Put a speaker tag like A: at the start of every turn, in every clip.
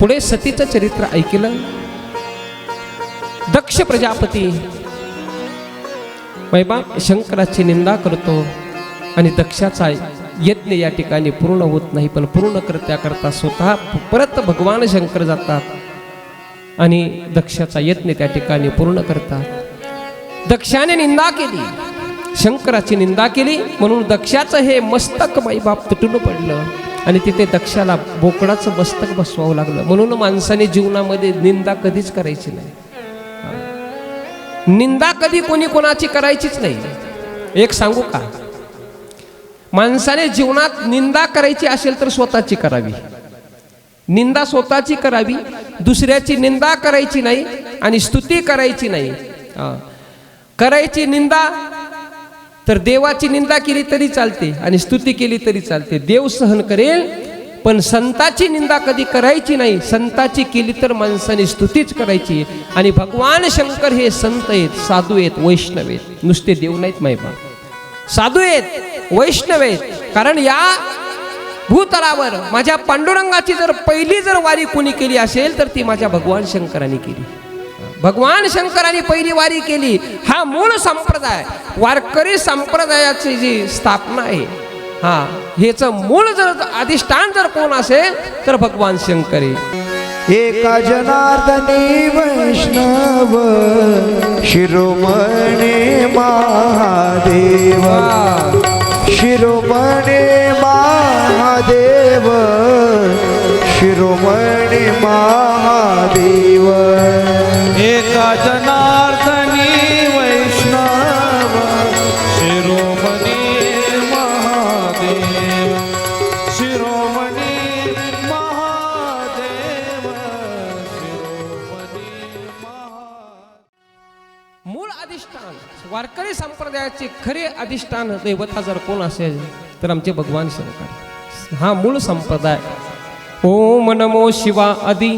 A: पुढे सतीचं चरित्र ऐकलं. दक्ष प्रजापती महिमा शंकराची निंदा करतो आणि दक्षाचा यज्ञ या ठिकाणी पूर्ण होत नाही पण पूर्ण करत्या करता स्वतः परत भगवान शंकर जातात आणि दक्षाचा यज्ञ त्या ठिकाणी पूर्ण करतात. दक्षाने निंदा केली शंकराची निंदा केली म्हणून दक्षाचं हे मस्तक बाईबाप तुटून पडलं. आणि तिथे दक्षाला बोकडाचं मस्तक बसवावं लागलं. म्हणून माणसाने जीवनामध्ये निंदा कधीच करायची नाही. निंदा कधी कोणी कोणाची करायचीच नाही. एक सांगू का? माणसाने जीवनात निंदा करायची असेल तर स्वतःची करावी. निंदा स्वतःची करावी दुसऱ्याची निंदा करायची नाही आणि स्तुती करायची नाही. करायची निंदा तर देवाची निंदा केली तरी चालते आणि स्तुती केली तरी चालते. देव सहन करेल पण संताची निंदा कधी करायची नाही. संताची केली तर माणसाने स्तुतीच करायची. आणि भगवान शंकर हे संत आहेत साधू आहेत वैष्णव आहेत. नुसते देव नाहीत माहिबा साधू आहेत वैष्णव आहेत. कारण या भूतलावर माझ्या पांडुरंगाची जर पहिली जर वारी कोणी केली असेल तर ती माझ्या भगवान शंकरांनी केली. भगवान शंकरांनी पहिली वारी केली. हा मूळ संप्रदाय वारकरी संप्रदायाची जी स्थापना आहे हा हेच मूळ जर अधिष्ठान जर कोण असेल तर भगवान शंकर.
B: एका जनार्दनी वैष्णव शिरोमणे महादेवा शिरोमणे महादेव शिरोमणे महादेव.
C: जनार्दनी वैष्णव शिरोमणी महादेव शिरोमणी महादेव शिरोमणी महा
A: मूळ अधिष्ठान वारकरी संप्रदायाचे खरे अधिष्ठान दैवता जर कोण असेल तर आमचे भगवान शंकर. हा मूळ संप्रदाय. ओम नमो शिवा आदी.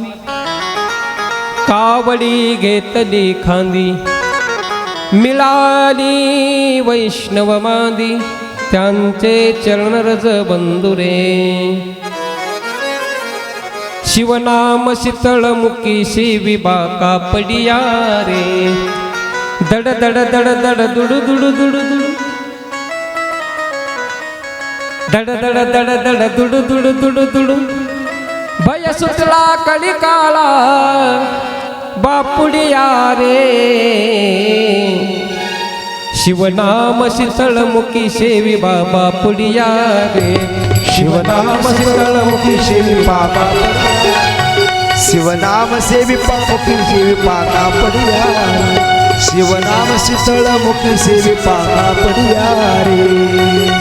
A: कावडी घेतली खांदी. मिळाली वैष्णव मांदी. त्यांचे चरणरज बंधुरे. शिवनाम शीतळमुखी शिवी बाका पडिया रे दड दड दड दड दुडू दुडू दुडू दुडू. दड दड दड दड दुडू दुडू दुडू दुडू. भय सुटला काला बापुडिया रे शिवनाम शीतळमुखी शेवी बाबा पुडिया रे
B: शिवनाम शीतळमुखी शेवी बाबा. शिवनाम सेवी पामुखी सेवी पाका पडिया शिवनाम शीतळमुखी सेवी पाका पडिया रे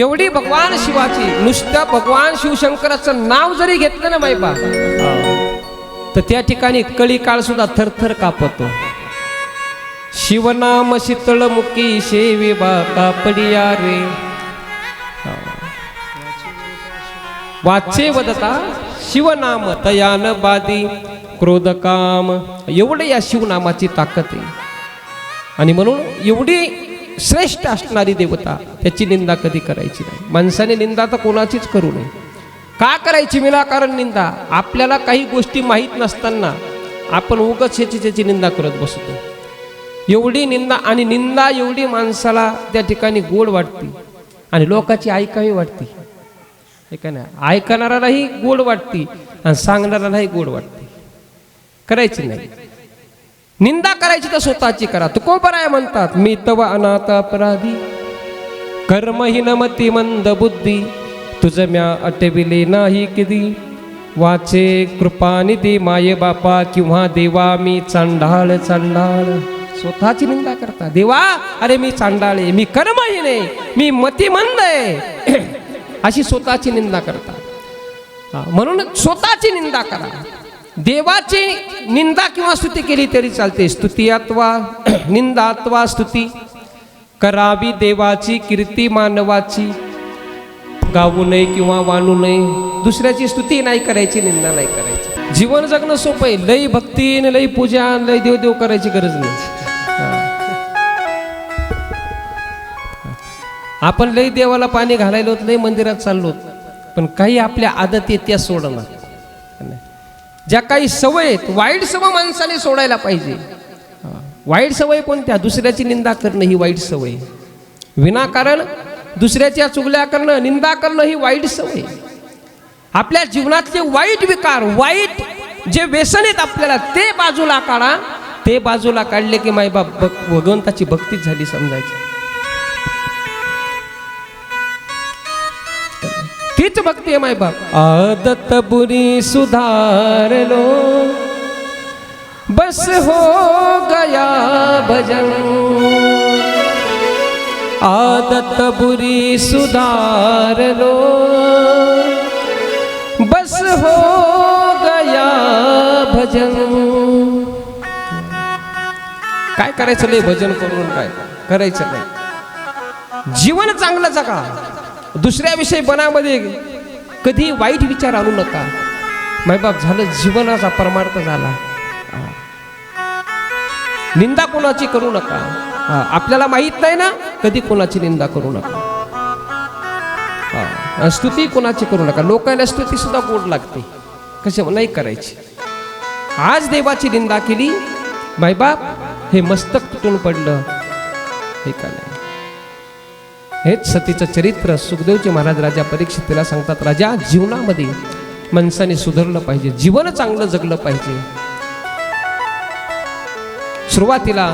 A: एवढी भगवान शिवाची नुसतं भगवान शिवशंकराचं नाव जरी घेतलं ना माहिबा तर त्या ठिकाणी कळी काळ सुद्धा थरथर कापतो. शिवनाम शीतळमुखी शेवी बा कापडिया रे. वाचे वदता शिवनाम तयान बादी क्रोधकाम एवढं या शिवनामाची ताकद आहे. आणि म्हणून एवढी श्रेष्ठ असणारी देवता त्याची निंदा कधी करायची नाही. माणसाने निंदा तर कोणाचीच करू नये. का करायची विनाकारण निंदा? आपल्याला काही गोष्टी माहीत नसताना आपण उगच ह्याची त्याची निंदा करत बसतो. एवढी निंदा आणि निंदा एवढी माणसाला त्या ठिकाणी गोड वाटते आणि लोकाची ऐकावी वाटते. हे का ऐकणाऱ्यालाही गोड वाटते आणि सांगणाऱ्यालाही गोड वाटते. करायची नाही. निंदा करायची तर स्वतःची करा. तुकोबराय म्हणतात? मी तव अनाथ अपराधी. कर्महीन मती मंद बुद्धी. तुझ म्या अटविले नाही किती वाचे कृपानिधी माये बापा किंवा देवा मी चांडाळ चांडाळ. स्वतःची निंदा करता. देवा अरे मी चांडाळे मी कर्महीन आहे मी मतिमंद आहे. अशी स्वतःची निंदा करता. म्हणून स्वतःची निंदा करा. देवाची निंदा किंवा स्तुती केली तरी चालते. स्तुती अथवा निंदा अथवा स्तुती करावी देवाची कीर्ती मानवाची गाऊ नये किंवा वाणू नये. दुसऱ्याची स्तुती नाही करायची निंदा नाही करायची. जीवन जगणं सोपं आहे. लई भक्ती न लई पूजा लई देव देव करायची गरज नाही. आपण लई देवाला पाणी घालायलो लई मंदिरात चाललो पण काही आपल्या आदत त्या सोडणार. नाही. ज्या काही सवय आहेत वाईट सवय माणसाने सोडायला पाहिजे. वाईट सवय कोणत्या? दुसऱ्याची निंदा करणं ही वाईट सवय. विनाकारण दुसऱ्याच्या चुगल्या करणं निंदा करणं ही वाईट सवय. आपल्या जीवनातले वाईट विकार वाईट जे व्यसन आहेत आपल्याला ते बाजूला काढा. ते बाजूला काढले की मायबाप भग- भगवंताची भक्तीच झाली समजायची. तीच भक्ती आहे मायबाप आदत बुरी सुधार लो बस हो गया भजन. आदत बुरी सुधार लो बस हो गया भजन. काय करायचं लय भजन करून काय? करायचं नाही. जीवन चांगलं जगा. दुसऱ्याविषयी मनामध्ये कधी वाईट विचार आणू नका. मायबाप झालं जीवनाचा परमार्थ झाला. निंदा कोणाची करू नका. आपल्याला माहीत नाही ना कधी कोणाची निंदा करू नका. हा, स्तुती कोणाची करू नका. लोकांना स्तुती सुद्धा गोड लागते. कसे नाही करायची. आज देवाची निंदा केली मायबाप हे मस्तक तुटून पडलं. हे का नाही? हेच सतीचं चरित्र सुखदेवजी महाराज राजा परीक्षितीला सांगतात राजा जीवनामध्ये माणसाने सुधारलं पाहिजे जीवन चांगलं जगलं पाहिजे. सुरुवातीला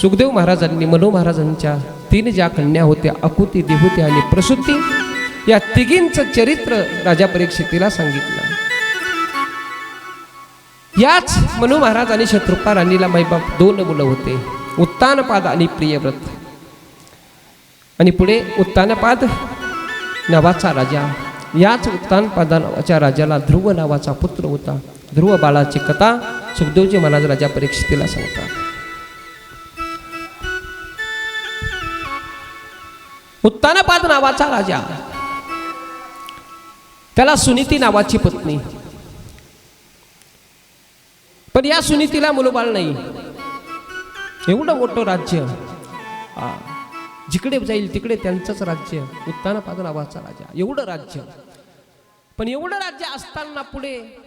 A: सुखदेव महाराजांनी मनो महाराजांच्या तीन ज्या कन्या होत्या अकुती देहुती आणि प्रसूती या तिघींचं चरित्र राजा परीक्षितीला सांगितलं. याच मनो महाराज आणि शत्रुपा राणीला माईबाप दोन मुलं होते उत्तानपाद आणि प्रियव्रत. आणि पुढे उत्तानपाद नावाचा राजा. याच उत्तानपादा नावाच्या राजाला ध्रुव नावाचा पुत्र होता. ध्रुव बाळाची कथा सुखदेवजी महाराज राजा परीक्षितीला सांगतात. उत्तानपाद नावाचा राजा. त्याला सुनीती नावाची पत्नी. पण या सुनीतीला मुलबाळ नाही. एवढं मोठं राज्य. हा. जिकडे जाईल तिकडे त्यांचंच राज्य उत्तानपाद नावाचा राजा. एवढं राज्य. पण एवढं राज्य असताना पुढे